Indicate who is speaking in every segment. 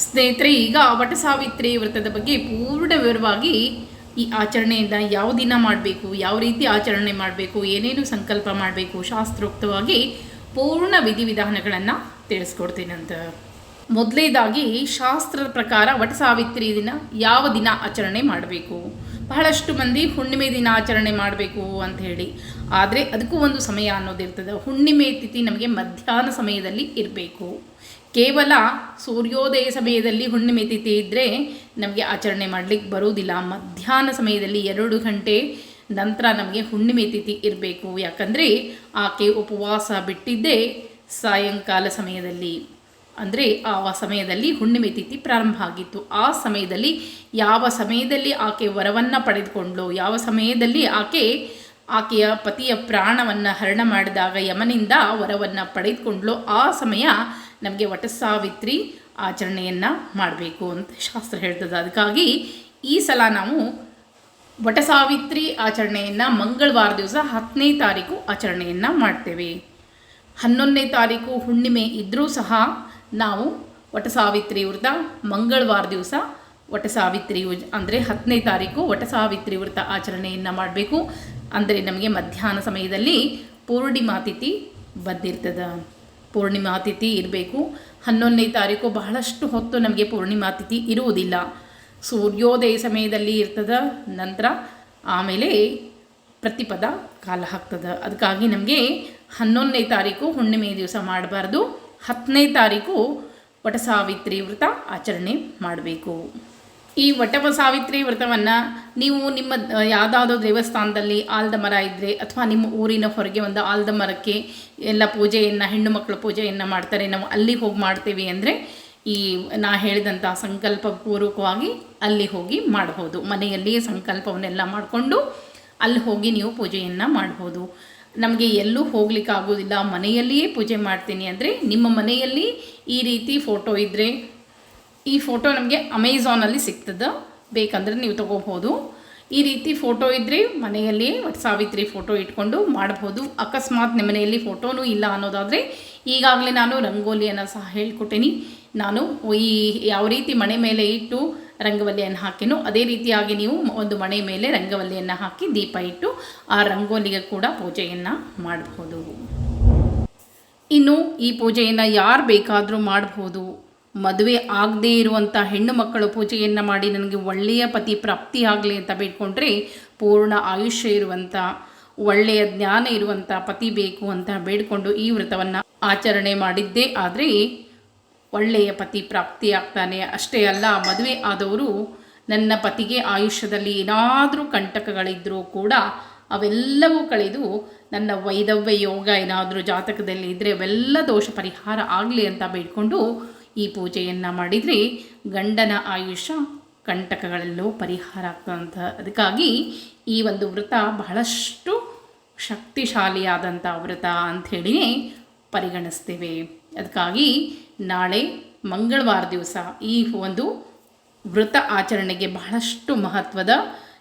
Speaker 1: ಸ್ನೇಹಿತರೆ, ಈಗ ವಟ ಸಾವಿತ್ರಿ ವ್ರತದ ಬಗ್ಗೆ ಪೂರ್ಣ ವಿವರವಾಗಿ ಈ ಆಚರಣೆಯಿಂದ ಯಾವ ದಿನ ಮಾಡಬೇಕು, ಯಾವ ರೀತಿ ಆಚರಣೆ ಮಾಡಬೇಕು, ಏನೇನು ಸಂಕಲ್ಪ ಮಾಡಬೇಕು, ಶಾಸ್ತ್ರೋಕ್ತವಾಗಿ ಪೂರ್ಣ ವಿಧಿವಿಧಾನಗಳನ್ನು ತಿಳಿಸ್ಕೊಡ್ತೀನಂತ ಮೊದಲೇದಾಗಿ ಶಾಸ್ತ್ರದ ಪ್ರಕಾರ ವಟ ಸಾವಿತ್ರಿ ದಿನ ಯಾವ ದಿನ ಆಚರಣೆ ಮಾಡಬೇಕು? ಬಹಳಷ್ಟು ಮಂದಿ ಹುಣ್ಣಿಮೆ ದಿನ ಆಚರಣೆ ಮಾಡಬೇಕು ಅಂತ ಹೇಳಿ. ಆದರೆ, ಅದಕ್ಕೂ ಒಂದು ಸಮಯ ಅನ್ನೋದಿರ್ತದೆ. ಹುಣ್ಣಿಮೆ ತಿಥಿ ನಮಗೆ ಮಧ್ಯಾಹ್ನ ಸಮಯದಲ್ಲಿ ಇರಬೇಕು. ಕೇವಲ ಸೂರ್ಯೋದಯ ಸಮಯದಲ್ಲಿ ಹುಣ್ಣಿಮೆ ತಿಥಿ ಇದ್ದರೆ ನಮಗೆ ಆಚರಣೆ ಮಾಡಲಿಕ್ಕೆ ಬರೋದಿಲ್ಲ. ಮಧ್ಯಾಹ್ನ ಸಮಯದಲ್ಲಿ ಎರಡು ಗಂಟೆ ನಂತರ ನಮಗೆ ಹುಣ್ಣಿಮೆ ತಿಥಿ ಇರಬೇಕು. ಯಾಕಂದರೆ ಆಕೆ ಉಪವಾಸ ಬಿಟ್ಟಿದ್ದೇ ಸಾಯಂಕಾಲ ಸಮಯದಲ್ಲಿ. ಅಂದರೆ ಆ ಸಮಯದಲ್ಲಿ ಹುಣ್ಣಿಮೆ ತಿಥಿ ಪ್ರಾರಂಭ ಆಗಿತ್ತು. ಆ ಸಮಯದಲ್ಲಿ ಯಾವ ಸಮಯದಲ್ಲಿ ಆಕೆ ವರವನ್ನು ಪಡೆದುಕೊಂಡ್ಲು ಯಾವ ಸಮಯದಲ್ಲಿ ಆಕೆ ಆಕೆಯ ಪತಿಯ ಪ್ರಾಣವನ್ನು ಹರಣ ಮಾಡಿದಾಗ ಯಮನಿಂದ ವರವನ್ನು ಪಡೆದುಕೊಂಡ್ಲು ಆ ಸಮಯ ನಮಗೆ ವಟ ಸಾವಿತ್ರಿ ಆಚರಣೆಯನ್ನು ಮಾಡಬೇಕು ಅಂತ ಶಾಸ್ತ್ರ ಹೇಳ್ತದೆ. ಅದಕ್ಕಾಗಿ ಈ ಸಲ ನಾವು ವಟ ಸಾವಿತ್ರಿ ಆಚರಣೆಯನ್ನು ಮಂಗಳವಾರ ದಿವಸ ಹತ್ತನೇ ತಾರೀಕು ಆಚರಣೆಯನ್ನು ಮಾಡ್ತೇವೆ. ಹನ್ನೊಂದನೇ ತಾರೀಕು ಹುಣ್ಣಿಮೆ ಇದ್ದರೂ ಸಹ ನಾವು ವಟ ಸಾವಿತ್ರಿ ವ್ರತ ಮಂಗಳವಾರ ದಿವಸ ವಟ ಸಾವಿತ್ರಿ ಅಂದರೆ ಹತ್ತನೇ ತಾರೀಕು ವಟ ಸಾವಿತ್ರಿ ವ್ರತ ಆಚರಣೆಯನ್ನು ಮಾಡಬೇಕು. ಅಂದರೆ ನಮಗೆ ಮಧ್ಯಾಹ್ನ ಸಮಯದಲ್ಲಿ ಪೂರ್ಣಿಮಾ ತಿಥಿ ಬಂದಿರ್ತದೆ. ಪೂರ್ಣಿಮಾ ತಿಥಿ ಇರಬೇಕು. ಹನ್ನೊಂದನೇ ತಾರೀಕು ಬಹಳಷ್ಟು ಹೊತ್ತು ನಮಗೆ ಪೂರ್ಣಿಮಾ ತಿಥಿ ಇರುವುದಿಲ್ಲ. ಸೂರ್ಯೋದಯ ಸಮಯದಲ್ಲಿ ಇರ್ತದ ನಂತರ ಆಮೇಲೆ ಪ್ರತಿಪದ ಕಾಲ ಹಾಕ್ತದೆ ಅದಕ್ಕಾಗಿ ನಮಗೆ ಹನ್ನೊಂದನೇ ತಾರೀಕು ಹುಣ್ಣಿಮೆ ದಿವಸ ಮಾಡಬಾರ್ದು. ಹತ್ತನೇ ತಾರೀಕು ವಟಸಾವಿತ್ರಿ ವ್ರತ ಆಚರಣೆ ಮಾಡಬೇಕು. ಈ ವಟವ ಸಾವಿತ್ರಿ ವ್ರತವನ್ನು ನೀವು ನಿಮ್ಮ ಯಾವುದಾದ್ರು ದೇವಸ್ಥಾನದಲ್ಲಿ ಆಲದ ಮರ ಇದ್ದರೆ ಅಥವಾ ನಿಮ್ಮ ಊರಿನ ಹೊರಗೆ ಒಂದು ಆಲದ ಮರಕ್ಕೆ ಎಲ್ಲ ಪೂಜೆಯನ್ನು, ಹೆಣ್ಣು ಮಕ್ಕಳ ಪೂಜೆಯನ್ನು ಮಾಡ್ತಾರೆ. ನಾವು ಅಲ್ಲಿ ಹೋಗಿ ಮಾಡ್ತೀವಿ ಅಂದರೆ ಈ ನಾ ಹೇಳಿದಂಥ ಸಂಕಲ್ಪ ಪೂರ್ವಕವಾಗಿ ಅಲ್ಲಿ ಹೋಗಿ ಮಾಡಬಹುದು ಮನೆಯಲ್ಲಿಯೇ ಸಂಕಲ್ಪವನ್ನೆಲ್ಲ ಮಾಡಿಕೊಂಡು ಅಲ್ಲಿ ಹೋಗಿ ನೀವು ಪೂಜೆಯನ್ನು ಮಾಡ್ಬೋದು. ನಮಗೆ ಎಲ್ಲೂ ಹೋಗ್ಲಿಕ್ಕೆ ಆಗೋದಿಲ್ಲ ಮನೆಯಲ್ಲಿಯೇ ಪೂಜೆ ಮಾಡ್ತೀನಿ ಅಂದರೆ ನಿಮ್ಮ ಮನೆಯಲ್ಲಿ ಈ ರೀತಿ ಫೋಟೋ ಇದ್ದರೆ ಈ ಫೋಟೋ ನಮಗೆ ಅಮೆಝಾನಲ್ಲಿ ಸಿಗ್ತದೆ. ಬೇಕಂದ್ರೆ ನೀವು ತೊಗೋಬೋದು ಈ ರೀತಿ ಫೋಟೋ ಇದ್ದರೆ ಮನೆಯಲ್ಲಿ ಸಾವಿತ್ರಿ ಫೋಟೋ ಇಟ್ಕೊಂಡು ಮಾಡ್ಬೋದು. ಅಕಸ್ಮಾತ್ ನಿಮ್ಮ ಮನೆಯಲ್ಲಿ ಫೋಟೋನೂ ಇಲ್ಲ ಅನ್ನೋದಾದರೆ ಈಗಾಗಲೇ ನಾನು ರಂಗೋಲಿಯನ್ನು ಸಹ ಹೇಳ್ಕೊಟ್ಟೀನಿ. ನಾನು ಈ ಯಾವ ರೀತಿ ಮನೆ ಮೇಲೆ ಇಟ್ಟು ರಂಗವಲ್ಲಿಯನ್ನು ಹಾಕಿನೋ ಅದೇ ರೀತಿಯಾಗಿ ನೀವು ಒಂದು ಮನೆ ಮೇಲೆ ರಂಗವಲ್ಲಿಯನ್ನು ಹಾಕಿ ದೀಪ ಇಟ್ಟು ಆ ರಂಗೋಲಿಗೆ ಕೂಡ ಪೂಜೆಯನ್ನು ಮಾಡಬಹುದು ಇನ್ನು ಈ ಪೂಜೆಯನ್ನು ಯಾರು ಬೇಕಾದರೂ ಮಾಡಬಹುದು ಮದುವೆ ಆಗದೇ ಇರುವಂಥ ಹೆಣ್ಣು ಮಕ್ಕಳು ಪೂಜೆಯನ್ನು ಮಾಡಿ ನನಗೆ ಒಳ್ಳೆಯ ಪತಿ ಪ್ರಾಪ್ತಿ ಆಗಲಿ ಅಂತ ಬೇಡ್ಕೊಂಡ್ರೆ ಪೂರ್ಣ ಆಯುಷ್ಯ ಇರುವಂಥ ಒಳ್ಳೆಯ ಜ್ಞಾನ ಇರುವಂಥ ಪತಿ ಬೇಕು ಅಂತ ಬೇಡಿಕೊಂಡು ಈ ವ್ರತವನ್ನು ಆಚರಣೆ ಮಾಡಿದ್ದೇ. ಆದರೆ ಒಳ್ಳೆಯ ಪತಿ ಪ್ರಾಪ್ತಿ ಆಗ್ತಾನೆ. ಅಷ್ಟೇ ಅಲ್ಲ, ಮದುವೆ ಆದವರು ನನ್ನ ಪತಿಗೆ ಆಯುಷ್ಯದಲ್ಲಿ ಏನಾದರೂ ಕಂಟಕಗಳಿದ್ದರೂ ಕೂಡ ಅವೆಲ್ಲವೂ ಕಳೆದು ನನ್ನ ವೈದವ್ಯ ಯೋಗ ಏನಾದರೂ ಜಾತಕದಲ್ಲಿ ಇದ್ದರೆ ಅವೆಲ್ಲ ದೋಷ ಪರಿಹಾರ ಆಗಲಿ ಅಂತ ಬೇಡಿಕೊಂಡು ಈ ಪೂಜೆಯನ್ನು ಮಾಡಿದರೆ ಗಂಡನ ಆಯುಷ್ಯ ಕಂಟಕಗಳಲ್ಲೂ ಪರಿಹಾರ ಆಗ್ತದಂತ ಅದಕ್ಕಾಗಿ ಈ ಒಂದು ವ್ರತ ಬಹಳಷ್ಟು ಶಕ್ತಿಶಾಲಿಯಾದಂಥ ವ್ರತ ಅಂಥೇಳಿ ಪರಿಗಣಿಸ್ತೇವೆ. ಅದಕ್ಕಾಗಿ ನಾಳೆ ಮಂಗಳವಾರ ದಿವಸ ಈ ಒಂದು ವ್ರತ ಆಚರಣೆಗೆ ಬಹಳಷ್ಟು ಮಹತ್ವದ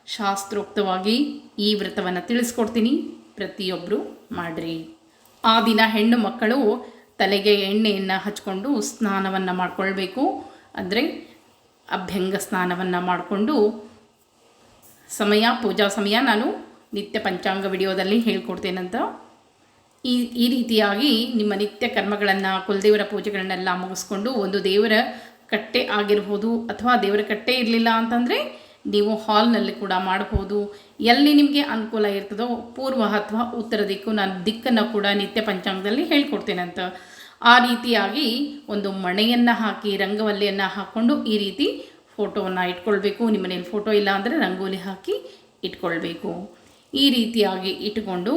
Speaker 1: ಶಾಸ್ತ್ರೋಕ್ತವಾಗಿ ಈ ವ್ರತವನ್ನು ತಿಳಿಸ್ಕೊಡ್ತೀನಿ. ಪ್ರತಿಯೊಬ್ಬರು ಮಾಡಿರಿ. ಆ ದಿನ ಹೆಣ್ಣು ಮಕ್ಕಳು ತಲೆಗೆ ಎಣ್ಣೆಯನ್ನು ಹಚ್ಕೊಂಡು ಸ್ನಾನವನ್ನು ಮಾಡಿಕೊಳ್ಬೇಕು. ಅಂದರೆ ಅಭ್ಯಂಗ ಸ್ನಾನವನ್ನು ಮಾಡಿಕೊಂಡು ಸಮಯ, ಪೂಜಾ ಸಮಯ ನಾನು ನಿತ್ಯ ಪಂಚಾಂಗ ವಿಡಿಯೋದಲ್ಲಿ ಹೇಳ್ಕೊಡ್ತೇನಂತ. ಈ ಈ ರೀತಿಯಾಗಿ ನಿಮ್ಮ ನಿತ್ಯ ಕರ್ಮಗಳನ್ನು, ಕುಲದೇವರ ಪೂಜೆಗಳನ್ನೆಲ್ಲ ಮುಗಿಸ್ಕೊಂಡು ಒಂದು ದೇವರ ಕಟ್ಟೆ ಆಗಿರ್ಬೋದು ಅಥವಾ ದೇವರ ಕಟ್ಟೆ ಇರಲಿಲ್ಲ ಅಂತಂದರೆ ನೀವು ಹಾಲ್ನಲ್ಲಿ ಕೂಡ ಮಾಡಬಹುದು ಎಲ್ಲಿ ನಿಮಗೆ ಅನುಕೂಲ ಇರ್ತದೋ ಪೂರ್ವ ಅಥವಾ ಉತ್ತರ ದಿಕ್ಕು ನಾನು ದಿಕ್ಕನ್ನು ಕೂಡ ನಿತ್ಯ ಪಂಚಾಂಗದಲ್ಲಿ ಹೇಳ್ಕೊಡ್ತೇನಂತ ಆ ರೀತಿಯಾಗಿ ಒಂದು ಮಣೆಯನ್ನು ಹಾಕಿ, ರಂಗವಲ್ಲಿಯನ್ನು ಹಾಕ್ಕೊಂಡು ಈ ರೀತಿ ಫೋಟೋವನ್ನು ಇಟ್ಕೊಳ್ಬೇಕು. ನಿಮ್ಮ ಮನೇಲಿ ಫೋಟೋ ಇಲ್ಲ ಅಂದರೆ ರಂಗೋಲಿ ಹಾಕಿ ಇಟ್ಕೊಳ್ಬೇಕು. ಈ ರೀತಿಯಾಗಿ ಇಟ್ಕೊಂಡು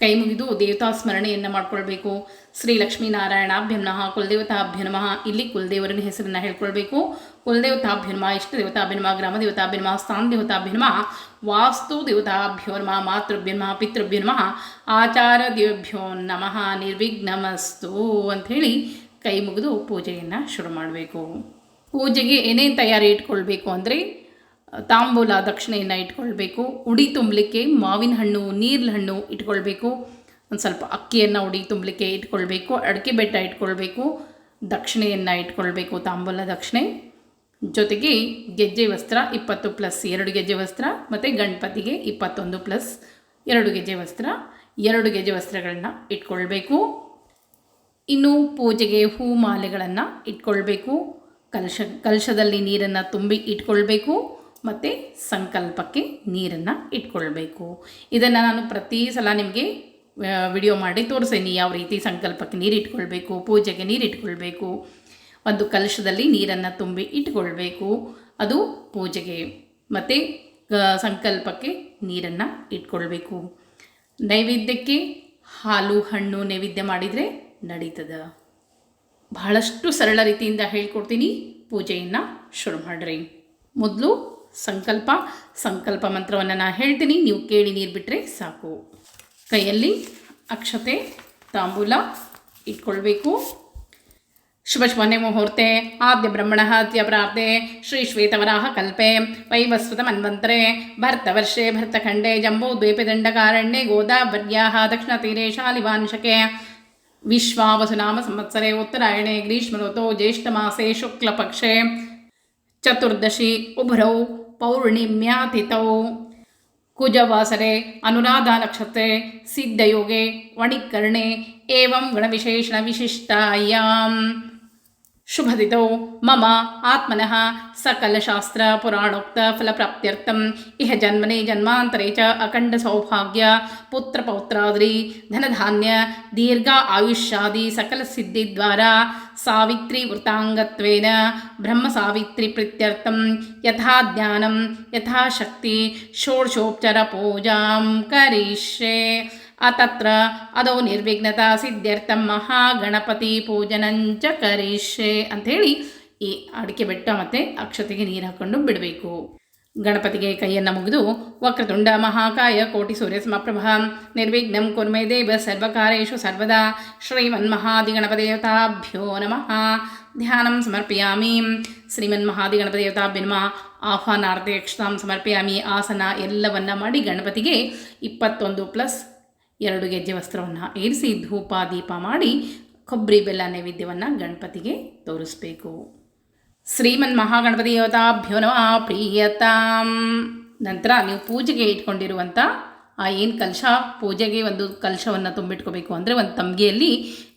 Speaker 1: ಕೈ ಮುಗಿದು ದೇವತಾ ಸ್ಮರಣೆಯನ್ನು ಮಾಡಿಕೊಳ್ಬೇಕು. ಶ್ರೀ ಲಕ್ಷ್ಮೀನಾರಾಯಣಾಭ್ಯ ನಮಃ. ಕುಲದೇವತಾಭ್ಯ ನಮಃ. ಇಲ್ಲಿ ಕುಲದೇವರನ ಹೆಸರನ್ನು ಹೇಳ್ಕೊಳ್ಬೇಕು. ಕುಲದೇವತಾಭ್ಯ ನಮಃ, ಇಷ್ಟ ದೇವತಾಭ್ಯ ನಮಃ, ಗ್ರಾಮ ದೇವತಾಭ್ಯ ನಮಃ, ಸ್ಥಾನ ದೇವತಾಭ್ಯ ನಮಃ, ವಾಸ್ತು ದೇವತಾಭ್ಯೋ ನಮಃ, ಮಾತೃಭ್ಯ ನಮಃ, ಪಿತೃಭ್ಯ ನಮಃ ಆಚಾರ ದೇವಭ್ಯೋ ನಮಃ, ನಿರ್ವಿಘ್ನಮಸ್ತು ಅಂಥೇಳಿ ಕೈ ಮುಗಿದು ಪೂಜೆಯನ್ನು ಶುರು ಮಾಡಬೇಕು. ಪೂಜೆಗೆ ಏನೇನು ತಯಾರಿ ಇಟ್ಕೊಳ್ಬೇಕು ಅಂದರೆ ತಾಂಬೂಲ ದಕ್ಷಿಣೆಯನ್ನು ಇಟ್ಕೊಳ್ಬೇಕು, ಉಡಿ ತುಂಬಲಿಕ್ಕೆ ಮಾವಿನ ಹಣ್ಣು, ನೀರ್ಲ ಹಣ್ಣು ಇಟ್ಕೊಳ್ಬೇಕು, ಒಂದು ಸ್ವಲ್ಪ ಅಕ್ಕಿಯನ್ನು ಉಡಿ ತುಂಬಲಿಕ್ಕೆ ಇಟ್ಕೊಳ್ಬೇಕು, ಅಡಿಕೆ ಬೆಟ್ಟ ಇಟ್ಕೊಳ್ಬೇಕು, ದಕ್ಷಿಣೆಯನ್ನು ಇಟ್ಕೊಳ್ಬೇಕು, ತಾಂಬೂಲ ದಕ್ಷಿಣೆ. ಜೊತೆಗೆ ಗೆಜ್ಜೆ ವಸ್ತ್ರ ಇಪ್ಪತ್ತು ಪ್ಲಸ್ ಎರಡು ಗೆಜ್ಜೆ ವಸ್ತ್ರ ಮತ್ತು ಗಣಪತಿಗೆ ಇಪ್ಪತ್ತೊಂದು ಪ್ಲಸ್ ಎರಡು ಗೆಜ್ಜೆ ವಸ್ತ್ರ. ಎರಡು ಗೆಜ್ಜೆ ವಸ್ತ್ರಗಳನ್ನ ಇಟ್ಕೊಳ್ಬೇಕು. ಇನ್ನು ಪೂಜೆಗೆ ಹೂ ಮಾಲೆಗಳನ್ನು ಇಟ್ಕೊಳ್ಬೇಕು. ಕಲಶ, ಕಲಶದಲ್ಲಿ ನೀರನ್ನು ತುಂಬಿ ಇಟ್ಕೊಳ್ಬೇಕು. ಮತ್ತು ಸಂಕಲ್ಪಕ್ಕೆ ನೀರನ್ನು ಇಟ್ಕೊಳ್ಬೇಕು. ಇದನ್ನು ನಾನು ಪ್ರತಿ ಸಲ ನಿಮಗೆ ವಿಡಿಯೋ ಮಾಡಿ ತೋರಿಸೇನಿ. ಯಾವ ರೀತಿ ಸಂಕಲ್ಪಕ್ಕೆ ನೀರು ಇಟ್ಕೊಳ್ಬೇಕು, ಪೂಜೆಗೆ ನೀರು ಇಟ್ಕೊಳ್ಬೇಕು, ಒಂದು ಕಲಶದಲ್ಲಿ ನೀರನ್ನು ತುಂಬಿ ಇಟ್ಕೊಳ್ಬೇಕು. ಅದು ಪೂಜೆಗೆ ಮತ್ತು ಸಂಕಲ್ಪಕ್ಕೆ ನೀರನ್ನು ಇಟ್ಕೊಳ್ಬೇಕು. ನೈವೇದ್ಯಕ್ಕೆ ಹಾಲು, ಹಣ್ಣು ನೈವೇದ್ಯ ಮಾಡಿದರೆ ನಡೀತದ. ಬಹಳಷ್ಟು ಸರಳ ರೀತಿಯಿಂದ ಹೇಳ್ಕೊಡ್ತೀನಿ. ಪೂಜೆಯನ್ನು ಶುರು ಮಾಡಿರಿ. ಮೊದಲು ಸಂಕಲ್ಪ ಸಂಕಲ್ಪ ಮಂತ್ರವನ್ನು ನಾನು ಹೇಳ್ತೀನಿ. ನೀವು ಕೇಳಿ ನೀರು ಬಿಟ್ಟರೆ ಸಾಕು. ಕೈಯಲ್ಲಿ ಅಕ್ಷತೆ, ತಾಂಬೂಲ ಇಟ್ಕೊಳ್ಬೇಕು. ಶುಭ ಶುಭನೆ ಮುಹೂರ್ತೆ. ಆದ್ಯ ಬ್ರಹ್ಮಣ ಆದ್ಯ ಪ್ರಾಪ್ತೆ ಶ್ರೀ ಶ್ವೇತವರಾಹ ಕಲ್ಪೆ. ವೈವಸ್ವತ ಮನ್ವಂತರೆ. ಭರ್ತವರ್ಷೆ ಭರ್ತಖಂಡೆ ಜಂಬೂ ದ್ವೀಪದಂಡಕಾರಣ್ಯೆ ದಕ್ಷಿಣ ದಕ್ಷಿಣತೀರೆ ಶಾಲಿವಾಂಶಕೆ. ವಿಶ್ವಾವಸುನಾಮ ಸಂವತ್ಸರೆ. ಉತ್ತರಾಯಣೆ ಗ್ರೀಷ್ಮನೋತೋ ಜ್ಯೇಷ್ಠ ಮಾಸೆ ಶುಕ್ಲಪಕ್ಷೆ ಚತುರ್ದಶಿ ಉಭರೌ. ಪೌರ್ಣಿಮ್ಯಾತಿಥೌ ಕುಜವಾಸರೆ ಅನುರಾಧ ನಕ್ಷತ್ರೆ ಸಿದ್ಧಯೋಗೆ ವಣಿಕರ್ಣೆ ಏವಂ ಗುಣವಿಶೇಷಣ ವಿಶಿಷ್ಟಾಯಾಂ. శుభదితో మమ ఆత్మన సకలశాస్త్రపురాణోక్తఫలప్రాప్త్యర్థం ఇహ జన్మనే జన్మాంతరే చ అఖండ సౌభాగ్య పుత్రపౌత్రాద్రి ధనధాన్య దీర్ఘ ఆయుష్యాది సకల సిద్ధి ద్వారా సావిత్రి వృతాంగత్వేన బ్రహ్మ సావిత్రి ప్రత్యర్థం యథా జ్ఞానం యథాశక్తి షోడశోపచర పూజాం కరిష్యే ಅತತ್ರ ಅದೋ ನಿರ್ವಿಘ್ನತಾ ಸಿದ್ಧ್ಯರ್ಥಂ ಮಹಾಗಣಪತಿ ಪೂಜನಂಚ ಅಂತ ಅಂಥೇಳಿ ಈ ಅಡಿಕೆ ಬೆಟ್ಟ ಮತ್ತು ಅಕ್ಷತೆಗೆ ನೀರು ಹಾಕ್ಕೊಂಡು ಬಿಡಬೇಕು. ಗಣಪತಿಗೆ ಕೈಯನ್ನು ಮುಗಿದು ವಕ್ರತುಂಡ ಮಹಾಕಾಯ ಕೋಟಿ ಸೂರ್ಯ ಸಮಪ್ರಭ ನಿರ್ವಿಘ್ನಂ ಕುರ್ಮೆ ದೇವ ಸರ್ವಕಾರೇಶು ಸರ್ವದಾ ಶ್ರೀಮನ್ಮಹಾದಿಗಣಪದೇವತಾಭ್ಯೋ ನಮಃ. ಧ್ಯಾನಂ ಸಮರ್ಪಯಾಮಿ. ಶ್ರೀಮನ್ಮಹಾದಿಗಣಪದೇವತಾಭ್ಯ ನಮಃ. ಆಹ್ವಾನಾರ್ಥ ಯಕ್ಷತಾಂ ಸಮರ್ಪಯಾಮಿ. ಆಸನ ಎಲ್ಲವನ್ನ ಮಾಡಿ ಗಣಪತಿಗೆ ಇಪ್ಪತ್ತೊಂದು ಪ್ಲಸ್ ಎರಡು ಗೆಜ್ಜೆ ವಸ್ತ್ರವನ್ನು ಏರಿಸಿ ಧೂಪ, ದೀಪ ಮಾಡಿ ಕೊಬ್ಬರಿ, ಬೆಲ್ಲ, ನೈವೇದ್ಯವನ್ನು ಗಣಪತಿಗೆ ತೋರಿಸ್ಬೇಕು. ಶ್ರೀಮನ್ ಮಹಾಗಣಪತಿ ಯೋತಾಭ್ಯೋ ನಮಃ ಪ್ರಿಯತಾಂ ನಂತರ ನೀವು ಪೂಜೆಗೆ ಇಟ್ಕೊಂಡಿರುವಂಥ ಆ ಏನು ಕಲಶ? ಪೂಜೆಗೆ ಒಂದು ಕಲಶವನ್ನು ತುಂಬಿಟ್ಕೋಬೇಕು ಅಂದರೆ ಒಂದು ತಂಬಿಗೆಯಲ್ಲಿ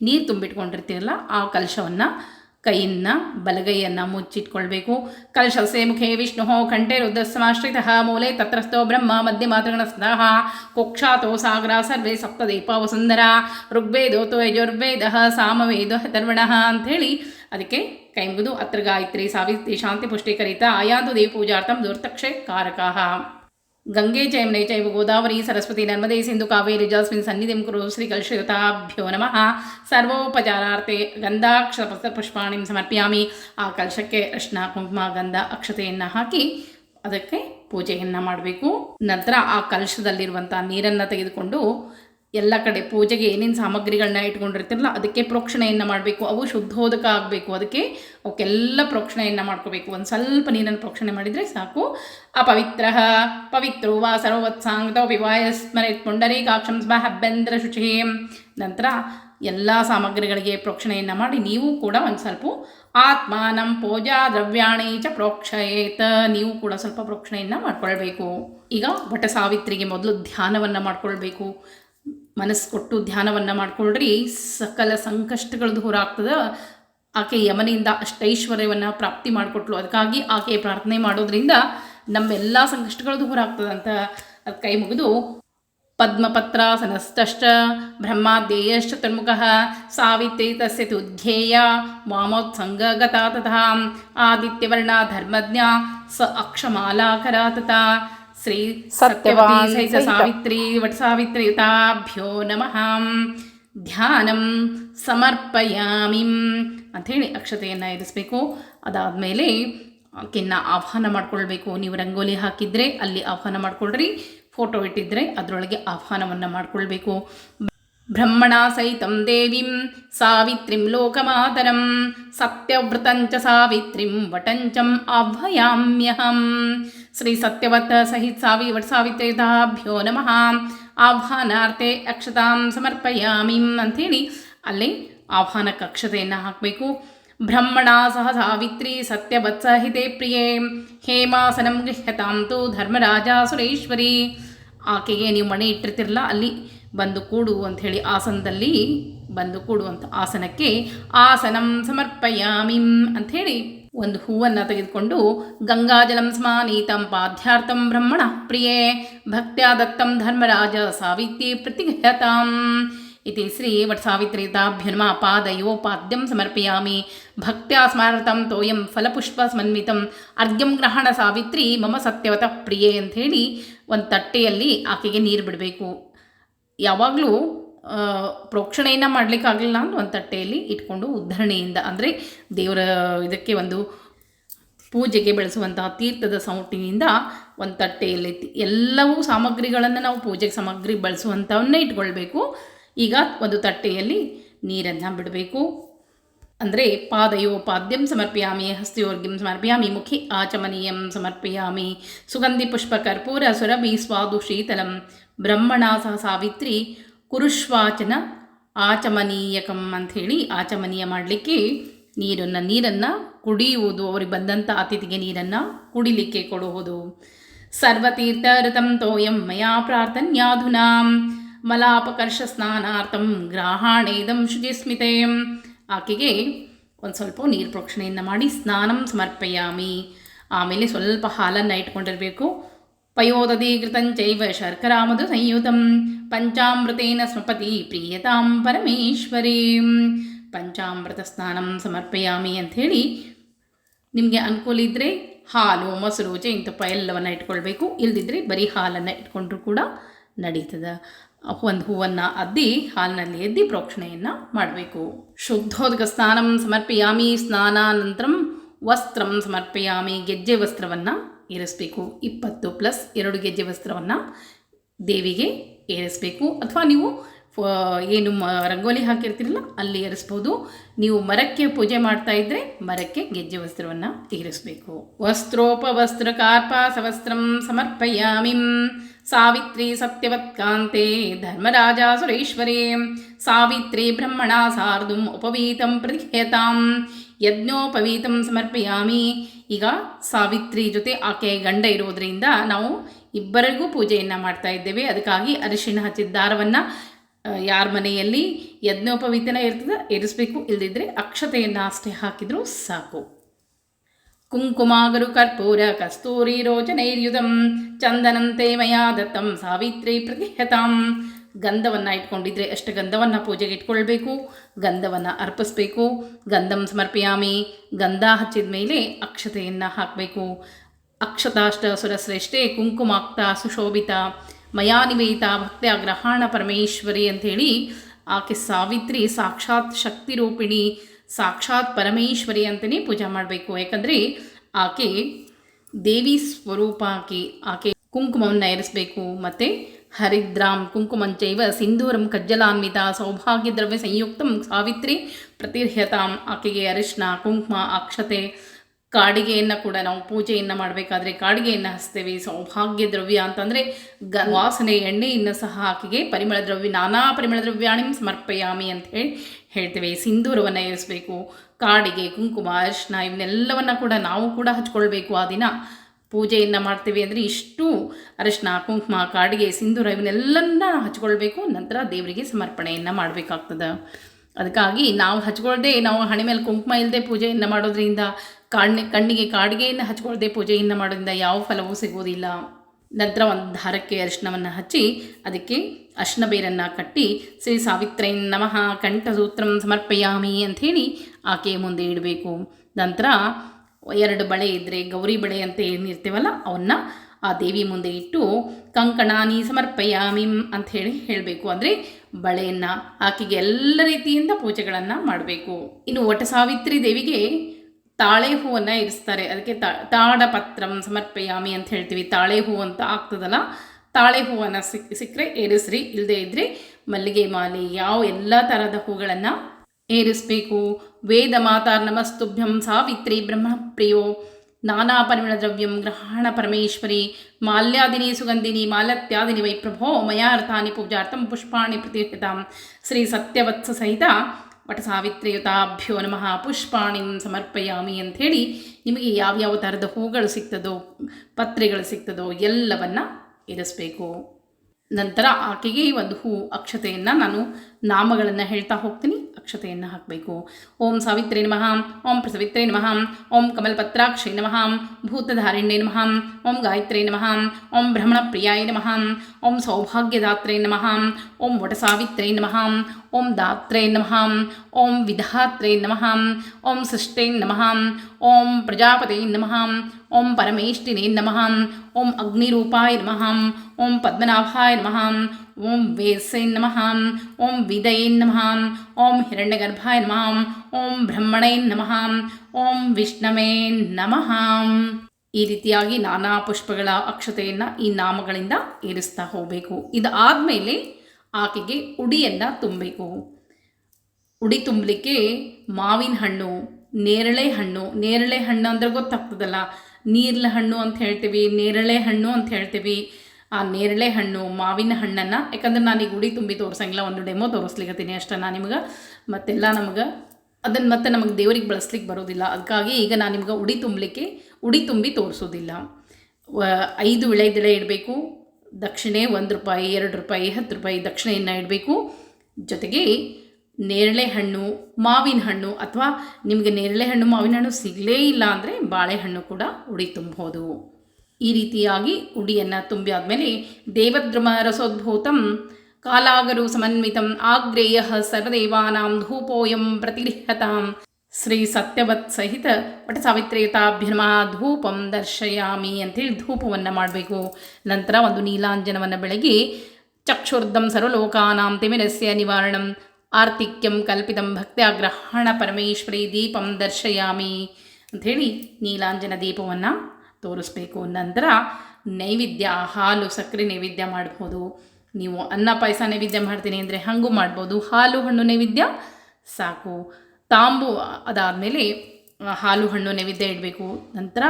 Speaker 1: ನೀರು ತುಂಬಿಟ್ಕೊಂಡಿರ್ತೀರಲ್ಲ, ಆ ಕಲಶವನ್ನು ಕೈಯನ್ನು, ಬಲಗೈಯನ್ನು ಮುಚ್ಚಿಟ್ಕೊಳ್ಬೇಕು. ಕಲಶಸೆ ಮುಖೇ ವಿಷ್ಣು ಕಂಠೆ ರುದ್ರಸಮಾಶ್ರಿತ ಮೂಲೆ ತತ್ರಸ್ಥೋ ಬ್ರಹ್ಮ ಮಧ್ಯ ಮಾತೃಗಣಸ್ತಃ ಕುಕ್ಷಾತೋ ಸಾಗರ ಸರ್ವೇ ಸಪ್ತದೀಪ ವಸುಂಧರ ಋಗ್ವೇದೋತೋ ಯಜುರ್ವೇದ ಸಾಮವೇದ ಅಂತ ಅಂಥೇಳಿ ಅದಕ್ಕೆ ಕೈ ಮುಗಿದು ಅತ್ರ ಗಾಯತ್ರಿ, ಸಾವಿತ್ರಿ ಶಾಂತಿ ಪುಷ್ಟೀಕರಿತ ಆಯಾಂತು ದೇವಿ ಪೂಜಾರ್ಥಂ ದುರ್ತಕ್ಷೆ ಕಾರಕಾಹ ಗಂಗೆ ಚ ಯಮುನೆ ಚೈವ ಗೋದಾವರಿ ಸರಸ್ವತಿ ನರ್ಮದೇ ಸಿಂಧು ಕಾವೇರಿ ಜಾಸ್ಮಿನ್ ಸನ್ನಿಧಿಂ ಕುರು ಶ್ರೀ ಕಲಶಯುತಾಭ್ಯೋ ನಮಃ ಸರ್ವೋಪಚಾರಾರ್ಥೆ ಗಂಧಾಕ್ಷರ ಪುಷ್ಪಾಣಿ ಸಮರ್ಪ್ಯಾಮಿ ಆ ಕಲಶಕ್ಕೆ ಅರ್ಶಿನ, ಕುಂಕುಮ, ಗಂಧ, ಅಕ್ಷತೆಯನ್ನು ಹಾಕಿ ಅದಕ್ಕೆ ಪೂಜೆಯನ್ನು ಮಾಡಬೇಕು. ನಂತರ ಆ ಕಲಶದಲ್ಲಿರುವಂಥ ನೀರನ್ನು ತೆಗೆದುಕೊಂಡು ಎಲ್ಲ ಕಡೆ ಪೂಜೆಗೆ ಏನೇನು ಸಾಮಗ್ರಿಗಳನ್ನ ಇಟ್ಕೊಂಡಿರ್ತಿರಲ್ಲ, ಅದಕ್ಕೆ ಪ್ರೋಕ್ಷಣೆಯನ್ನು ಮಾಡಬೇಕು. ಅವು ಶುದ್ಧೋದಕ ಆಗಬೇಕು. ಅದಕ್ಕೆ ಅವಕ್ಕೆಲ್ಲ ಪ್ರೋಕ್ಷಣೆಯನ್ನು ಮಾಡ್ಕೋಬೇಕು. ಒಂದು ಸ್ವಲ್ಪ ನೀರನ್ನು ಪ್ರೋಕ್ಷಣೆ ಮಾಡಿದರೆ ಸಾಕು. ಅಪವಿತ್ರ ಪವಿತ್ರೋ ವಾ ಸರ್ವತ್ಸಾಂಗತೋ ವಿವಾಯ ಪುಂಡರಿ ಕಾಕ್ಷಂ ಸ್ವ ಹಬ್ಬೆಂದ್ರ ಶುಚಿ. ನಂತರ ಎಲ್ಲ ಸಾಮಗ್ರಿಗಳಿಗೆ ಪ್ರೋಕ್ಷಣೆಯನ್ನು ಮಾಡಿ ನೀವು ಕೂಡ ಒಂದು ಸ್ವಲ್ಪ ಆತ್ಮಾನಂ ಪೂಜಾ ದ್ರವ್ಯಾಣಿ ಚ ಪ್ರೋಕ್ಷಯೇತ. ನೀವು ಕೂಡ ಸ್ವಲ್ಪ ಪ್ರೋಕ್ಷಣೆಯನ್ನು ಮಾಡ್ಕೊಳ್ಬೇಕು. ಈಗ ಭಟ ಸಾವಿತ್ರಿಗೆ ಮೊದಲು ಧ್ಯಾನವನ್ನು ಮಾಡ್ಕೊಳ್ಬೇಕು. ಮನಸ್ಸು ಕೊಟ್ಟು ಧ್ಯಾನವನ್ನು ಮಾಡ್ಕೊಳ್ರಿ ಸಕಲ ಸಂಕಷ್ಟಗಳು ದೂರ ಆಗ್ತದೆ ಆಕೆ ಯಮನೆಯಿಂದ ಅಷ್ಟೈಶ್ವರ್ಯವನ್ನು ಪ್ರಾಪ್ತಿ ಮಾಡಿಕೊಟ್ಲು. ಅದಕ್ಕಾಗಿ ಆಕೆ ಪ್ರಾರ್ಥನೆ ಮಾಡೋದ್ರಿಂದ ನಮ್ಮೆಲ್ಲ ಸಂಕಷ್ಟಗಳು ದೂರ ಆಗ್ತದಂತ ಅದು ಕೈ ಮುಗಿದು ಪದ್ಮಪತ್ರಾಸನಸ್ತಶ್ಚ ಬ್ರಹ್ಮಾದ್ಯೇಯಶ್ಚ ತನ್ಮುಖ ಸಾವಿತ್ರಿ ತಸ್ಯ ತುಧ್ಯೇಯ ವಾಮೋತ್ಸಂಗಗತಾ ತಥಾ ಆದಿತ್ಯವರ್ಣ ಧರ್ಮಜ್ಞ ಸ ಅಕ್ಷಮಾಲಾಕರ ತಥಾ ಶ್ರೀ ಸತ್ಯವತಿ ಸಹಿತ ಸಾವಿತ್ರಿ ವಟ ಸಾವಿತ್ರಿಯುತಾಭ್ಯೋ ನಮಃ ಧ್ಯಾನಂ ಸಮರ್ಪಯಾಮಿ ಅಂಥೇಳಿ ಅಕ್ಷತೆಯನ್ನು ಇರಿಸಬೇಕು. ಅದಾದಮೇಲೆ ಆಕೆನ್ನ ಆಹ್ವಾನ ಮಾಡ್ಕೊಳ್ಬೇಕು. ನೀವು ರಂಗೋಲಿ ಹಾಕಿದರೆ ಅಲ್ಲಿ ಆಹ್ವಾನ ಮಾಡ್ಕೊಳ್ರಿ. ಫೋಟೋ ಇಟ್ಟಿದ್ರೆ ಅದರೊಳಗೆ ಆಹ್ವಾನವನ್ನು ಮಾಡ್ಕೊಳ್ಬೇಕು. ಬ್ರಹ್ಮಣ ಸಹಿತಂ ದೇವಿಂ ಸಾವಿತ್ರಿಂ ಲೋಕಮಾತರಂ ಸತ್ಯವ್ರತಂಚ ಸಾವಿತ್ರಿಂ ವಟಂಚಂ ಆಹ್ವಯಾಮ್ಯಹಂ. ಶ್ರೀ ಸತ್ಯವತ್ ಸಹಿತ್ ಸಾವಿ ಸಾವಿತ್ರಿತಾಭ್ಯೋ ನಮಃ ಆಹ್ವಾನಾರ್ಥೆ ಅಕ್ಷತಾಂ ಸಮರ್ಪಯಾಮಿಂ ಅಂಥೇಳಿ ಅಲ್ಲಿ ಆಹ್ವಾನಕ್ಕೆ ಅಕ್ಷತೆಯನ್ನು ಹಾಕಬೇಕು ಬ್ರಹ್ಮಣಾ ಸಹ ಸಾವಿತ್ರಿ ಸತ್ಯವತ್ಸಹಿತೆ ಪ್ರಿಯೇ ಹೇಮಾಸನಂ ಗೃಹ್ಯತಾಂ ತು ಧರ್ಮರಾಜ ಸುರೇಶ್ವರಿ ಆಕೆಗೆ ನೀವು ಮಣೆ ಇಟ್ಟಿರ್ತಿರಲ್ಲ ಅಲ್ಲಿ ಬಂದು ಕೂಡು ಅಂಥೇಳಿ ಆಸನದಲ್ಲಿ ಬಂದು ಕೂಡುವಂಥ ಆಸನಕ್ಕೆ ಆಸನಂ ಸಮರ್ಪಯಾಮಿಂ ಅಂಥೇಳಿ ಒಂದು ಹೂವನ್ನು ತೆಗೆದುಕೊಂಡು ಗಂಗಾಜಲಂ ಸ್ಮಾನೀತಂ ಪಾಧ್ಯಾರ್ಥಂ ಬ್ರಹ್ಮಣ ಪ್ರಿಯೇ ಭಕ್ತ್ಯಾ ದತ್ತಂ ಧರ್ಮರಾಜ ಸಾವಿತ್ರಿ ಪ್ರತಿಗತಾಂ ಇತಿ ಶ್ರೀ ವಟ್ ಸಾವಿತ್ರಿತಾಭ್ಯುನ್ಮ ಪಾದಯೋಪಾದ್ಯಂ ಸಮರ್ಪಯಾಮಿ. ಭಕ್ತ್ಯಾ ಸ್ಮಾರತಂ ತೋಯಂ ಫಲಪುಷ್ಪ ಸ್ಮನ್ವಿತಂ ಅರ್ಘ್ಯಂ ಗ್ರಹಣ ಸಾವಿತ್ರಿ, ಮಮ ಸತ್ಯವತ ಪ್ರಿಯೆ ಅಂಥೇಳಿ ಒಂದು ತಟ್ಟೆಯಲ್ಲಿ ಆಕೆಗೆ ನೀರು ಬಿಡಬೇಕು. ಯಾವಾಗಲೂ ಪ್ರೋಕ್ಷಣೆಯನ್ನು ಮಾಡಲಿಕ್ಕಾಗಲಿಲ್ಲ ಅಂದ್ರೆ ಒಂದು ತಟ್ಟೆಯಲ್ಲಿ ಇಟ್ಕೊಂಡು ಉದ್ಧರಣೆಯಿಂದ, ಅಂದರೆ ದೇವರ ಇದಕ್ಕೆ ಒಂದು ಪೂಜೆಗೆ ಬಳಸುವಂತಹ ತೀರ್ಥದ ಸೌಟಿನಿಂದ ಒಂದು ತಟ್ಟೆಯಲ್ಲಿ ಎಲ್ಲವೂ ಸಾಮಗ್ರಿಗಳನ್ನು ನಾವು ಪೂಜೆಗೆ ಸಾಮಗ್ರಿ ಬಳಸುವಂಥವನ್ನೇ ಇಟ್ಕೊಳ್ಬೇಕು. ಈಗ ಒಂದು ತಟ್ಟೆಯಲ್ಲಿ ನೀರನ್ನು ಬಿಡಬೇಕು. ಅಂದರೆ ಪಾದಯೋ ಪಾದ್ಯಂ ಸಮರ್ಪಿಯಾಮಿ, ಹಸ್ತಿಯೋರ್ಗಿಂ ಸಮರ್ಪಿಯಾಮಿ, ಮುಖಿ ಆಚಮನೀಯಂ ಸಮರ್ಪಿಯಾಮಿ, ಸುಗಂಧಿ ಪುಷ್ಪ ಕರ್ಪೂರ ಸುರಭಿ ಸ್ವಾದು ಶೀತಲಂ ಬ್ರಹ್ಮಣ ಸಹ ಸಾವಿತ್ರಿ ಕುರುಶ್ವಾಚನ ಆಚಮನೀಯಕಂ ಅಂಥೇಳಿ ಆಚಮನೀಯ ಮಾಡಲಿಕ್ಕೆ ನೀರನ್ನು ನೀರನ್ನು ಕುಡಿಯುವುದು. ಅವರಿಗೆ ಬಂದಂಥ ಅತಿಥಿಗೆ ನೀರನ್ನು ಕುಡಿಲಿಕ್ಕೆ ಕೊಡುವುದು. ಸರ್ವತೀರ್ಥರಥಂ ತೋಯಂ ಮಯಾ ಪ್ರಾರ್ಥನ್ಯಾಧುನಾ ಮಲಾಪಕರ್ಷ ಸ್ನಾನಾರ್ಥಂ ಗ್ರಾಹಾಣೇದಂ ಶುಚಿಸ್ಮಿತೆ. ಆಕೆಗೆ ಒಂದು ಸ್ವಲ್ಪ ನೀರು ಪ್ರೋಕ್ಷಣೆಯನ್ನು ಮಾಡಿ ಸ್ನಾನಂ ಸಮರ್ಪಯಾಮಿ. ಆಮೇಲೆ ಸ್ವಲ್ಪ ಹಾಲನ್ನು ಇಟ್ಕೊಂಡಿರಬೇಕು. ಪಯೋದಧೀಕೃತಂಚೈವ ಶರ್ಕರಾಮದು ಸಂಯುತಂ ಪಂಚಾಮೃತೇನ ಸ್ಮಪತಿ ಪ್ರಿಯತಾಂ ಪರಮೇಶ್ವರೀಂ ಪಂಚಾಮೃತ ಸ್ನಾನಂ ಸಮರ್ಪಯಾಮಿ ಅಂಥೇಳಿ ನಿಮಗೆ ಅನುಕೂಲ ಇದ್ದರೆ ಹಾಲು, ಮೊಸರು, ಜೇನುತುಪ್ಪ ಎಲ್ಲವನ್ನು ಇಟ್ಕೊಳ್ಬೇಕು. ಇಲ್ದಿದ್ರೆ ಬರೀ ಹಾಲನ್ನು ಇಟ್ಕೊಂಡ್ರೂ ಕೂಡ ನಡೀತದೆ. ಒಂದು ಹೂವನ್ನು ಅದ್ದಿ ಹಾಲಿನಲ್ಲಿ ಎದ್ದಿ ಪ್ರೋಕ್ಷಣೆಯನ್ನು ಮಾಡಬೇಕು. ಶುದ್ಧೋದಕ ಸ್ನಾನಂ ಸಮರ್ಪಯಾಮಿ ಸ್ನಾನಾನಂತರಂ ವಸ್ತ್ರಂ ಸಮರ್ಪಯಾಮಿ ಗೆಜ್ಜೆ ವಸ್ತ್ರವನ್ನು ಏರಿಸಬೇಕು. ಇಪ್ಪತ್ತು ಪ್ಲಸ್ ಎರಡು ಗೆಜ್ಜೆ ವಸ್ತ್ರವನ್ನು ದೇವಿಗೆ ಏರಿಸಬೇಕು. ಅಥವಾ ನೀವು ಏನು ಮ, ರಂಗೋಲಿ ಹಾಕಿರ್ತೀರಲ್ಲ, ಅಲ್ಲಿ ಏರಿಸ್ಬೋದು. ನೀವು ಮರಕ್ಕೆ ಪೂಜೆ ಮಾಡ್ತಾ ಇದ್ದರೆ ಮರಕ್ಕೆ ಗೆಜ್ಜೆ ವಸ್ತ್ರವನ್ನು ಏರಿಸಬೇಕು. ವಸ್ತ್ರೋಪವಸ್ತ್ರ ಕಾರ್ಪಾಸವಸ್ತ್ರಂ ಸಮರ್ಪಯಾಮಿಂ. ಸಾವಿತ್ರಿ ಸತ್ಯವತ್ಕಾಂತೆ ಧರ್ಮರಾಜ ಸುರೇಶ್ವರೇ. ಸಾವಿತ್ರಿ ಬ್ರಹ್ಮಣ ಸಾರ್ಧುಂ ಉಪವೀತಂ ಪ್ರತಿಹೇತಾಂ. ಯಜ್ಞೋಪವೀತಂ ಸಮರ್ಪಯಾಮಿ. ಈಗ ಸಾವಿತ್ರಿ ಜೊತೆ ಆಕೆ ಗಂಡ ಇರುವುದರಿಂದ ನಾವು ಇಬ್ಬರಿಗೂ ಪೂಜೆಯನ್ನು ಮಾಡ್ತಾ ಇದ್ದೇವೆ. ಅದಕ್ಕಾಗಿ ಅರಿಶಿಣ ಹಚ್ಚಿದ ದಾರವನ್ನು ಯಾರ ಮನೆಯಲ್ಲಿ ಯಜ್ಞೋಪವೀತನ ಇರ್ತದೆ ಇರಿಸ್ಬೇಕು ಇಲ್ಲದಿದ್ದರೆ ಅಕ್ಷತೆಯನ್ನು ಅಷ್ಟೇ ಹಾಕಿದರೂ ಸಾಕು. ಕುಂಕುಮಾಗರು ಕರ್ಪೂರ, ಕಸ್ತೂರಿ ರೋಚನೈರ್ಯುಧಂ ಚಂದನಂತೆ ಮಯಾ ದತ್ತಂ ಸಾವಿತ್ರಿ ಪ್ರತಿಹತಾಂ. ಗಂಧವನ್ನು ಇಟ್ಕೊಂಡಿದ್ರೆ ಅಷ್ಟು ಗಂಧವನ್ನು ಪೂಜೆಗೆ ಇಟ್ಕೊಳ್ಬೇಕು? ಗಂಧವನ್ನು ಅರ್ಪಿಸ್ಬೇಕು. ಗಂಧಂ ಸಮರ್ಪಯಾಮಿ. ಗಂಧ ಹಚ್ಚಿದ ಮೇಲೆ ಅಕ್ಷತೆಯನ್ನು ಹಾಕಬೇಕು. ಅಕ್ಷತಾಷ್ಟ ಸುರಶ್ರೇಷ್ಠೆ ಕುಂಕುಮಾಕ್ತ ಸುಶೋಭಿತ. ಮಯಾ ನಿವೇತ ಭಕ್ತ್ಯ ಗ್ರಹಾಣ ಪರಮೇಶ್ವರಿ ಅಂಥೇಳಿ ಆಕೆ ಸಾವಿತ್ರಿ ಸಾಕ್ಷಾತ್ ಶಕ್ತಿ ರೂಪಿಣಿ ಸಾಕ್ಷಾತ್ ಪರಮೇಶ್ವರಿ ಅಂತಲೇ ಪೂಜೆ ಮಾಡಬೇಕು. ಯಾಕಂದರೆ ಆಕೆ ದೇವಿ ಸ್ವರೂಪ ಆಕೆ. ಆಕೆ ಕುಂಕುಮವನ್ನು ಏರಿಸಬೇಕು. ಮತ್ತು ಹರಿದ್ರಾಂ ಕುಂಕುಮಂಚೈವ ಸಿಂಧೂರಂ ಕಜ್ಜಲಾನ್ವಿತ ಸೌಭಾಗ್ಯ ದ್ರವ್ಯ ಸಂಯುಕ್ತಂ ಸಾವಿತ್ರಿ ಪ್ರತಿಹ್ಯತಾಂ. ಆಕೆಗೆ ಅರಿಶಿನ ಕುಂಕುಮ ಅಕ್ಷತೆ ಕಾಡಿಗೆಯನ್ನು ಕೂಡ ನಾವು ಪೂಜೆಯನ್ನು ಮಾಡಬೇಕಾದ್ರೆ ಕಾಡಿಗೆಯನ್ನು ಹಚ್ತೇವೆ. ಸೌಭಾಗ್ಯ ದ್ರವ್ಯ ಅಂತಂದರೆ ಗ ವಾಸನೆ, ಎಣ್ಣೆಯನ್ನು ಸಹ ಆಕೆಗೆ ಪರಿಮಳ ದ್ರವ್ಯ, ನಾನಾ ಪರಿಮಳ ದ್ರವ್ಯಾಣಿ ಸಮರ್ಪಯಾಮಿ ಅಂತ ಹೇಳಿ ಹೇಳ್ತೇವೆ. ಸಿಂಧೂರವನ್ನು ಏರಿಸಬೇಕು ಕಾಡಿಗೆ ಕುಂಕುಮ ಅರಿಶಿನ ಇವನ್ನೆಲ್ಲವನ್ನು ಕೂಡ ನಾವು ಕೂಡ ಹಚ್ಕೊಳ್ಬೇಕು ಆ ದಿನ. ಪೂಜೆಯನ್ನು ಮಾಡ್ತೀವಿ ಅಂದರೆ ಇಷ್ಟು ಅರಿಶಿನ, ಕುಂಕುಮ, ಕಾಡಿಗೆ, ಸಿಂಧೂರ ಇವನ್ನೆಲ್ಲನ್ನ ಹಚ್ಕೊಳ್ಬೇಕು, ನಂತರ ದೇವರಿಗೆ ಸಮರ್ಪಣೆಯನ್ನು ಮಾಡಬೇಕಾಗ್ತದೆ. ಅದಕ್ಕಾಗಿ ನಾವು ಹಚ್ಕೊಳ್ದೆ, ನಾವು ಹಣೆ ಮೇಲೆ ಕುಂಕುಮ ಇಲ್ಲದೆ ಪೂಜೆಯನ್ನು ಮಾಡೋದ್ರಿಂದ ಕಾಣ್ಣ ಕಣ್ಣಿಗೆ ಕಾಡಿಗೆಯನ್ನು ಹಚ್ಕೊಳ್ದೆ ಪೂಜೆಯನ್ನು ಮಾಡೋದ್ರಿಂದ ಯಾವ ಫಲವೂ ಸಿಗುವುದಿಲ್ಲ. ನಂತರ ಒಂದು ಧಾರಕ್ಕೆ ಅರಿಶಿನವನ್ನು ಹಚ್ಚಿ, ಅದಕ್ಕೆ ಅರ್ಶಿನ ಬೇರನ್ನು ಕಟ್ಟಿ, ಶ್ರೀ ಸಾವಿತ್ರೈ ನಮಃ ಕಂಠಸೂತ್ರಂ ಸಮರ್ಪಯಾಮಿ ಅಂಥೇಳಿ ಆಕೆಯ ಮುಂದೆ ಇಡಬೇಕು. ನಂತರ ಎರಡು ಬಳೆ ಇದ್ದರೆ ಗೌರಿ ಬಳೆ ಅಂತ ಏನಿರ್ತೀವಲ್ಲ, ಅವನ್ನ ಆ ದೇವಿ ಮುಂದೆ ಇಟ್ಟು ಕಂಕಣಾನಿ ಸಮರ್ಪಯಾಮಿಂ ಅಂತ ಹೇಳಿ ಹೇಳಬೇಕು. ಅಂದರೆ ಬಳೆಯನ್ನು, ಆಕೆಗೆ ಎಲ್ಲ ರೀತಿಯಿಂದ ಪೂಜೆಗಳನ್ನು ಮಾಡಬೇಕು. ಇನ್ನು ವಟ ಸಾವಿತ್ರಿ ದೇವಿಗೆ ತಾಳೆ ಹೂವನ್ನು ಇರಿಸ್ತಾರೆ. ಅದಕ್ಕೆ ತಾ ತಾಡಪತ್ರಂ ಸಮರ್ಪಯಾಮಿ ಅಂತ ಹೇಳ್ತೀವಿ. ತಾಳೆ ಹೂ ಅಂತ ಆಗ್ತದಲ್ಲ, ತಾಳೆ ಹೂವನ್ನು ಸಿಕ್, ಸಿಕ್ಕರೆ ಏರಿಸ್ರಿ. ಇಲ್ಲದೇ ಇದ್ದರೆ ಮಲ್ಲಿಗೆ ಮಾಲೆ, ಯಾವ ಎಲ್ಲ ಥರದ ಹೂಗಳನ್ನು ಏರಿಸಬೇಕು. ವೇದ ಮಾತಾ ನಮಸ್ತುಭ್ಯಂ ಸಾವಿತ್ರಿ ಬ್ರಹ್ಮಪ್ರಿಯೋ ನಾನಾ ಪರಿಮಳ ದ್ರವ್ಯಂ ಗ್ರಹಣ ಪರಮೇಶ್ವರಿ. ಮಾಲ್ಯಾದಿನಿ ಸುಗಂಧಿನಿ ಮಾಲತ್ಯಾದಿನಿ ವೈ ಪ್ರಭೋ ಮಯಾರ್ಥಾನಿ ಪೂಜಾರ್ಥಂ ಪುಷ್ಪಾಣಿ ಪ್ರತಿಷ್ಠಿತಾಂ. ಶ್ರೀ ಸತ್ಯವತ್ಸ ಸಹಿತ ವಟ ಸಾವಿತ್ರಿಯುತಾಭ್ಯೋ ನಮಃ. ಪುಷ್ಪಾಣಿ ಸಮರ್ಪಯಾಮಿ ಅಂಥೇಳಿ ನಿಮಗೆ ಯಾವ್ಯಾವ ಥರದ ಹೂಗಳು ಸಿಗ್ತದೋ, ಪತ್ರೆಗಳು ಸಿಗ್ತದೋ ಎಲ್ಲವನ್ನು ಇರಿಸ್ಬೇಕು. ನಂತರ ಆಕೆಗೆ ಒಂದು ಹೂ ಅಕ್ಷತೆಯನ್ನು ನಾನು ನಾಮಗಳನ್ನು ಹೇಳ್ತಾ ಹೋಗ್ತೀನಿ ಅಕ್ಷತೆಯನ್ನು ಹಾಕಬೇಕು ಓಂ ಸಾವಿತ್ರಿ ನಮಃ ಓಂ ಪ್ರಸವಿತ್ರೆ ನಮಃ ಓಂ ಕಮಲಪತ್ರಾಕ್ಷಿ ನಮಃ ಭೂತಧಾರಿಣ್ಯೇ ನಮಃ ಓಂ ಗಾಯತ್ರಿ ನಮಃ ಓಂ ಭ್ರಮಣಪ್ರಿಯಾಯ ನಮಃ ಓಂ ಸೌಭಾಗ್ಯದಾತ್ರೆ ನಮಃ ಓಂ ವಟಸಾವಿತ್ರೆ ನಮಃ ಓಂ ದಾತ್ರೆ ನಮಃ ಓಂ ವಿಧಾತ್ರೆ ನಮಃ ಓಂ ಸೃಷ್ಟೇ ನಮಃ ಓಂ ಪ್ರಜಾಪತೆ ನಮಃ ಓಂ ಪರಮೇಷ್ಟಿನೇ ನಮಃ ಓಂ ಅಗ್ನಿರೂಪಾಯ ನಮಃ ಓಂ ಪದ್ಮನಾಭಾಯ ನಮಃ ಓಂ ವೇಸೈ ನಮಃ ಓಂ ವಿದೈ ನಮಃ ಓಂ ಹಿರಣ್ಯಗರ್ಭಾಯ ನಮಃ ಓಂ ಬ್ರಹ್ಮಣೈ ನಮಃ ಓಂ ವಿಷ್ಣವೇ ನಮಃ ಈ ರೀತಿಯಾಗಿ ನಾನಾ ಪುಷ್ಪಗಳ ಅಕ್ಷತೆಯನ್ನು ಈ ನಾಮಗಳಿಂದ ಏರಿಸ್ತಾ ಹೋಗಬೇಕು. ಇದಾದಮೇಲೆ ಆಕೆಗೆ ಉಡಿಯನ್ನು ತುಂಬಬೇಕು. ಉಡಿ ತುಂಬಲಿಕ್ಕೆ ಮಾವಿನ ಹಣ್ಣು, ನೇರಳೆ ಹಣ್ಣು. ನೇರಳೆ ಹಣ್ಣು ಅಂದ್ರೆ ಗೊತ್ತಾಗ್ತದಲ್ಲ? ನೀರ್ಲ ಹಣ್ಣು ಅಂತ ಹೇಳ್ತೀವಿ, ನೇರಳೆ ಹಣ್ಣು ಅಂತ ಹೇಳ್ತೀವಿ. ಆ ನೇರಳೆ ಹಣ್ಣು, ಮಾವಿನ ಹಣ್ಣನ್ನು, ಯಾಕಂದ್ರೆ ನಾನು ಈ ಗುಡಿ ತುಂಬಿ ತೋರಿಸಂಗಿಲ್ಲ, ಒಂದು ಡೆಮೋ ತೋರಿಸ್ಲಿಕ್ಕತ್ತೀನಿ ಅಷ್ಟೇ ನಾನು ನಿಮ್ಗೆ. ಮತ್ತೆಲ್ಲ ನಮ್ಗೆ ಅದನ್ನು ಮತ್ತೆ ನಮಗೆ ದೇವರಿಗೆ ಬಳಸ್ಲಿಕ್ಕೆ ಬರೋದಿಲ್ಲ. ಅದಕ್ಕಾಗಿ ಈಗ ನಾನು ನಿಮ್ಗೆ ಉಡಿ ತುಂಬಲಿಕ್ಕೆ, ಉಡಿ ತುಂಬಿ ತೋರಿಸೋದಿಲ್ಲ. ಐದು ವಿಳೆದೆಳೆ ಇಡಬೇಕು, ದಕ್ಷಿಣೆ ಒಂದು ರೂಪಾಯಿ, ಎರಡು ರೂಪಾಯಿ, ಹತ್ತು ರೂಪಾಯಿ ದಕ್ಷಿಣೆಯನ್ನು ಇಡಬೇಕು. ಜೊತೆಗೆ ನೇರಳೆ ಹಣ್ಣು, ಮಾವಿನ ಹಣ್ಣು, ಅಥವಾ ನಿಮಗೆ ನೇರಳೆ ಹಣ್ಣು, ಮಾವಿನ ಹಣ್ಣು ಸಿಗಲೇ ಇಲ್ಲ ಅಂದರೆ ಬಾಳೆಹಣ್ಣು ಕೂಡ ಉಡಿ ತುಂಬಬಹುದು ಈ ರೀತಿಯಾಗಿ ಉಡಿಯನ್ನು ತುಂಬಿ ಆದಮೇಲೆ ದೇವದ್ರಮ ರಸೋದ್ಭೂತಂ ಕಾಲಾಗರು ಸಮನ್ವಿತಂ ಆಗ್ರೇಯ ಸರ್ವದೇವಾನಾಂ ಧೂಪೋಯಂ ಪ್ರತಿಗೃಹತಾಂ ಶ್ರೀ ಸತ್ಯವತ್ ಸಹಿತ ಪಟ ಸಾವಿತ್ರೇತಾಭ್ಯಮ ಧೂಪಂ ದರ್ಶಯಾಮಿ ಅಂತೇಳಿ ಧೂಪವನ್ನು ಮಾಡಬೇಕು. ನಂತರ ಒಂದು ನೀಲಾಂಜನವನ್ನು ಬೆಳಗಿ ಚಕ್ಷುರ್ಧಂ ಸರ್ವಲೋಕಾನಾಂ ತಿಮಿರಸ್ಯ ನಿವಾರಣಂ ಆರ್ತಿಕ್ಯಂ ಕಲ್ಪಿತಂ ಭಕ್ತ್ಯಾಗ್ರಹಣ ಪರಮೇಶ್ವರಿ ದೀಪಂ ದರ್ಶಯಾಮಿ ಅಂಥೇಳಿ ನೀಲಾಂಜನ ದೀಪವನ್ನು ತೋರಿಸ್ಬೇಕು. ನಂತರ ನೈವೇದ್ಯ, ಹಾಲು, ಸಕ್ಕರೆ ನೈವೇದ್ಯ ಮಾಡ್ಬೋದು. ನೀವು ಅನ್ನ ಪಾಯಸ ನೈವೇದ್ಯ ಮಾಡ್ತೀನಿ ಅಂದರೆ ಹಾಗೂ ಮಾಡ್ಬೋದು. ಹಾಲು ಹಣ್ಣು ನೈವೇದ್ಯ ಸಾಕು. ತಾಂಬು ಅದಾದಮೇಲೆ ಹಾಲು ಹಣ್ಣು ನೈವೇದ್ಯ ಇಡಬೇಕು. ನಂತರ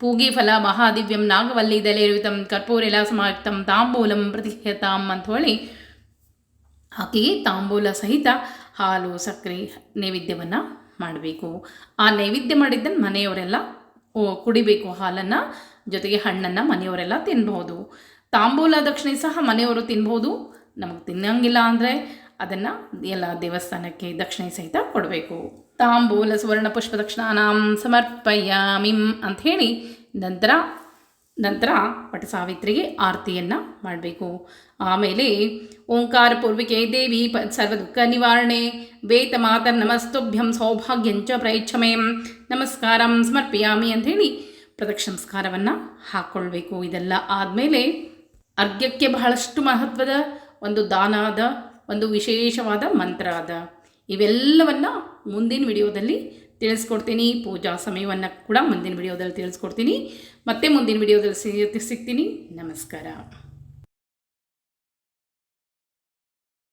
Speaker 1: ಪೂಗಿ ಫಲ ಮಹಾದಿವ್ಯಂ ನಾಗವಲ್ಲಿ ದಲೆಯುತಂ ಕರ್ಪೂರೆಲ ಸಮಾಯುಕ್ತಂ ತಾಂಬೂಲಂ ಪ್ರತಿಹ್ಯತಾಂ ಅಂತ ಹೇಳಿ ಆಕೆಗೆ ತಾಂಬೂಲ ಸಹಿತ ಹಾಲು, ಸಕ್ಕರೆ ನೈವೇದ್ಯವನ್ನು ಮಾಡಬೇಕು. ಆ ನೈವೇದ್ಯ ಮಾಡಿದ್ದನ್ನು ಮನೆಯವರೆಲ್ಲ ಕುಡಿಬೇಕು ಹಾಲನ್ನು, ಜೊತೆಗೆ ಹಣ್ಣನ್ನು ಮನೆಯವರೆಲ್ಲ ತಿನ್ಬಹುದು. ತಾಂಬೂಲ ದಕ್ಷಿಣೆ ಸಹ ಮನೆಯವರು ತಿನ್ಬೋದು ನಮಗೆ ತಿನ್ನಂಗಿಲ್ಲ ಅಂದರೆ ಅದನ್ನು ಎಲ್ಲ ದೇವಸ್ಥಾನಕ್ಕೆ ದಕ್ಷಿಣೆ ಸಹಿತ ಕೊಡಬೇಕು. ತಾಂಬೂಲ ಸುವರ್ಣ ಪುಷ್ಪ ದಕ್ಷಿಣಾನಾಂ ಸಮರ್ಪಯಾಮಿಂ ಅಂಥೇಳಿ ನಂತರ ನಂತರ ಪಟ ಸಾವಿತ್ರಿಗೆ ಆರತಿಯನ್ನು ಮಾಡಬೇಕು. ಆಮೇಲೆ ಓಂಕಾರ ಪೂರ್ವಿಕೆ, ದೇವಿ ಪ, ಸರ್ವ ದುಃಖ ನಿವಾರಣೆ ವೇತ ಮಾತರ್ ನಮಸ್ತುಭ್ಯಂ ಸೌಭಾಗ್ಯಂಚ ಪ್ರೈಚ್ಛಮೇಂ ನಮಸ್ಕಾರಂ ಸಮರ್ಪಿಯಾಮಿ ಅಂಥೇಳಿ ಪ್ರದಕ್ಷಿಣಸ್ಕಾರವನ್ನು ಹಾಕ್ಕೊಳ್ಬೇಕು ಇದೆಲ್ಲ ಆದಮೇಲೆ ಅರ್ಘ್ಯಕ್ಕೆ ಬಹಳಷ್ಟು ಮಹತ್ವದ ಒಂದು ದಾನ ಅದ ಒಂದು ವಿಶೇಷವಾದ ಮಂತ್ರ ಅದ. ಇವೆಲ್ಲವನ್ನು ಮುಂದಿನ ವಿಡಿಯೋದಲ್ಲಿ ತಿಳಿಸ್ಕೊಡ್ತೀನಿ. ಪೂಜಾ ಸಮಯವನ್ನು ಕೂಡ ಮುಂದಿನ ವಿಡಿಯೋದಲ್ಲಿ ತಿಳಿಸ್ಕೊಡ್ತೀನಿ. ಮತ್ತೆ ಮುಂದಿನ ವಿಡಿಯೋದಲ್ಲಿ ಸಿಗ್ತೀನಿ. ನಮಸ್ಕಾರ.